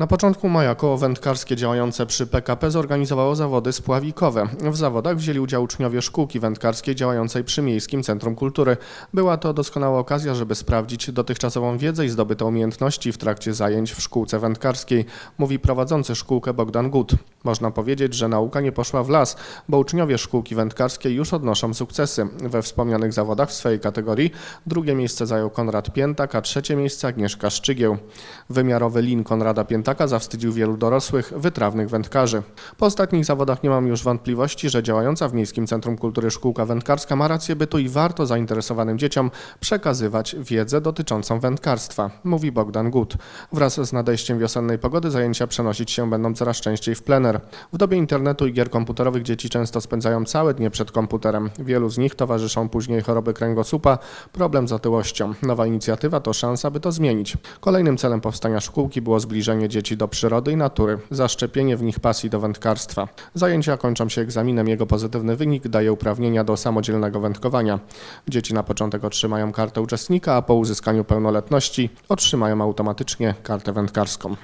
Na początku maja koło wędkarskie działające przy PKP zorganizowało zawody spławikowe. W zawodach wzięli udział uczniowie szkółki wędkarskiej działającej przy Miejskim Centrum Kultury. Była to doskonała okazja, żeby sprawdzić dotychczasową wiedzę i zdobyte umiejętności w trakcie zajęć w szkółce wędkarskiej, mówi prowadzący szkółkę Bogdan Gut. Można powiedzieć, że nauka nie poszła w las, bo uczniowie szkółki wędkarskiej już odnoszą sukcesy. We wspomnianych zawodach w swojej kategorii drugie miejsce zajął Konrad Piętak, a trzecie miejsce Agnieszka Szczygieł. Wymiarowy lin Konrada Piętaka zawstydził wielu dorosłych, wytrawnych wędkarzy. Po ostatnich zawodach nie mam już wątpliwości, że działająca w Miejskim Centrum Kultury Szkółka Wędkarska ma rację bytu i warto zainteresowanym dzieciom przekazywać wiedzę dotyczącą wędkarstwa, mówi Bogdan Gut. Wraz z nadejściem wiosennej pogody zajęcia przenosić się będą coraz częściej w plener. W dobie internetu i gier komputerowych dzieci często spędzają całe dnie przed komputerem. Wielu z nich towarzyszą później choroby kręgosłupa, problem z otyłością. Nowa inicjatywa to szansa, by to zmienić. Kolejnym celem powstania szkółki było zbliżenie dzieci do przyrody i natury, zaszczepienie w nich pasji do wędkarstwa. Zajęcia kończą się egzaminem, jego pozytywny wynik daje uprawnienia do samodzielnego wędkowania. Dzieci na początek otrzymają kartę uczestnika, a po uzyskaniu pełnoletności otrzymają automatycznie kartę wędkarską.